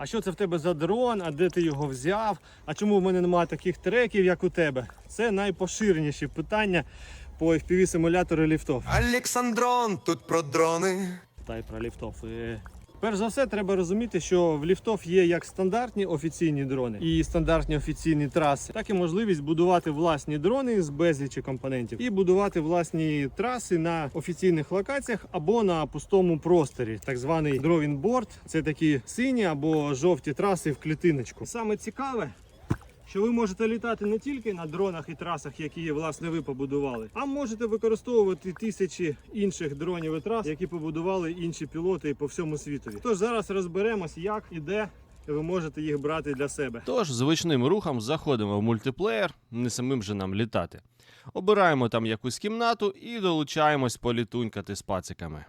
А що це в тебе за дрон? А де ти його взяв? А чому в мене немає таких треків, як у тебе? Це найпоширеніші питання по FPV симулятору ліфтов. Олександрон, тут про дрони. Та й про ліфтов. Перш за все, треба розуміти, що в ліфтов є як стандартні офіційні дрони і стандартні офіційні траси, так і можливість будувати власні дрони з безлічі компонентів і будувати власні траси на офіційних локаціях або на пустому просторі, так званий дровінборд. Це такі сині або жовті траси в клітиночку. Саме цікаве. Що ви можете літати не тільки на дронах і трасах, які власне ви побудували, а можете використовувати тисячі інших дронів і трас, які побудували інші пілоти по всьому світові. Тож зараз розберемось, як і де ви можете їх брати для себе. Тож звичним рухом заходимо в мультиплеєр, не самим же нам літати. Обираємо там якусь кімнату і долучаємось політунькати з пациками.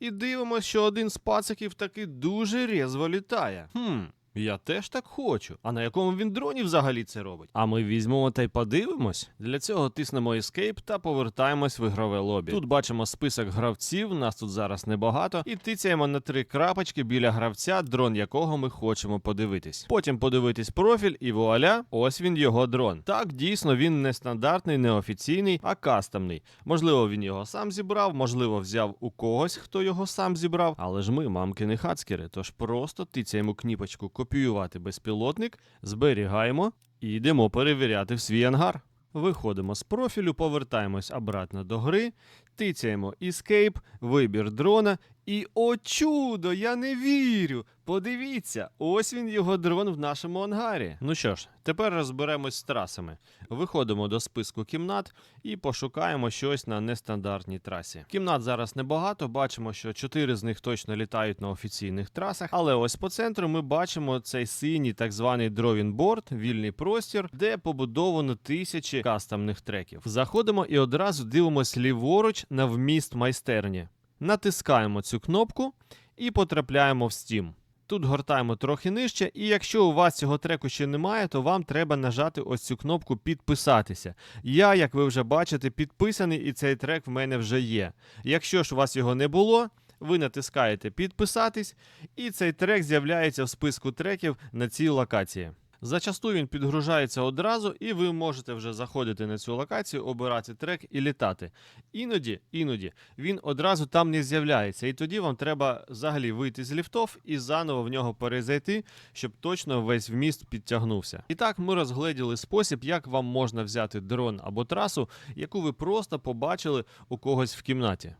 І дивимося, що один з пациків таки дуже різво літає. Хм. Я теж так хочу. А на якому він дроні взагалі це робить? А ми візьмемо та й подивимось. Для цього тиснемо Escape та повертаємось в ігрове лобі. Тут бачимо список гравців, нас тут зараз небагато, і тицяємо на три крапочки біля гравця, дрон якого ми хочемо подивитись. Потім подивитись профіль, і вуаля, ось він його дрон. Так, дійсно, він не стандартний, не офіційний, а кастомний. Можливо, він його сам зібрав, можливо, взяв у когось, хто його сам зібрав. Але ж ми, мамкини хацкери, тож просто тицяємо кніпочку копіювати безпілотник, зберігаємо і йдемо перевіряти в свій ангар. Виходимо з профілю, повертаємось обратно до гри, тицяємо Escape, вибір дрона. І о чудо, я не вірю! Подивіться, ось він його дрон в нашому ангарі. Ну що ж, тепер розберемось з трасами. Виходимо до списку кімнат і пошукаємо щось на нестандартній трасі. Кімнат зараз небагато, бачимо, що чотири з них точно літають на офіційних трасах. Але ось по центру ми бачимо цей синій так званий дровінборд, вільний простір, де побудовано тисячі кастомних треків. Заходимо і одразу дивимось ліворуч на вміст майстерні. Натискаємо цю кнопку і потрапляємо в Steam. Тут гортаємо трохи нижче, і якщо у вас цього треку ще немає, то вам треба нажати ось цю кнопку підписатися. Я, як ви вже бачите, підписаний, і цей трек в мене вже є. Якщо ж у вас його не було, ви натискаєте підписатись, і цей трек з'являється в списку треків на цій локації. Зачасту він підгружається одразу, і ви можете вже заходити на цю локацію, обирати трек і літати. Іноді, іноді він одразу там не з'являється, і тоді вам треба взагалі вийти з ліфтов і заново в нього перезайти, щоб точно весь вміст підтягнувся. І так ми розгледіли спосіб, як вам можна взяти дрон або трасу, яку ви просто побачили у когось в кімнаті.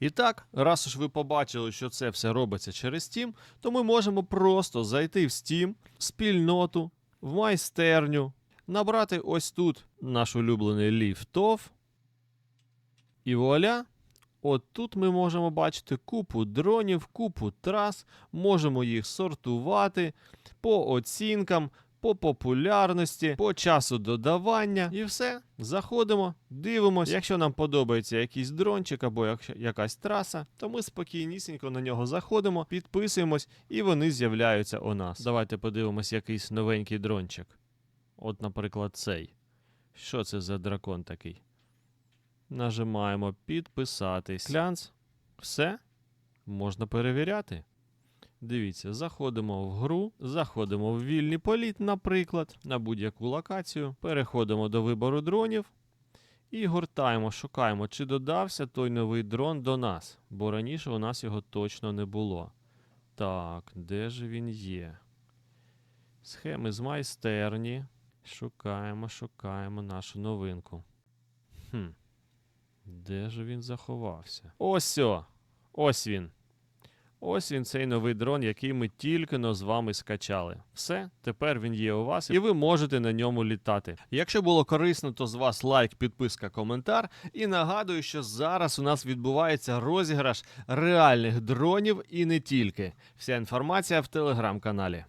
І так, раз уж ви побачили, що це все робиться через Steam, то ми можемо просто зайти в Steam, в спільноту, в майстерню, набрати ось тут наш улюблений ліфтов. І вуаля! От тут ми можемо бачити купу дронів, купу трас, можемо їх сортувати по оцінкам, по популярності, по часу додавання. І все. Заходимо, дивимося. Якщо нам подобається якийсь дрончик або якщо- якась траса, то ми спокійнісінько на нього заходимо, підписуємось, і вони з'являються у нас. Давайте подивимось якийсь новенький дрончик. От, наприклад, цей. Що це за дракон такий? Нажимаємо підписатись. Клянц. Все. Можна перевіряти. Дивіться, заходимо в гру, заходимо в вільний політ, наприклад, на будь-яку локацію. Переходимо до вибору дронів і гортаємо, шукаємо, чи додався той новий дрон до нас, бо раніше у нас його точно не було. Так, де ж він є? Схеми з майстерні. Шукаємо, шукаємо нашу новинку. Хм. Де ж він заховався? Ось о! Ось він. Ось він цей новий дрон, який ми тільки но з вами скачали. Все, тепер він є у вас, і ви можете на ньому літати. Якщо було корисно, то з вас лайк, підписка, коментар. І нагадую, що зараз у нас відбувається розіграш реальних дронів і не тільки. Вся інформація в телеграм-каналі.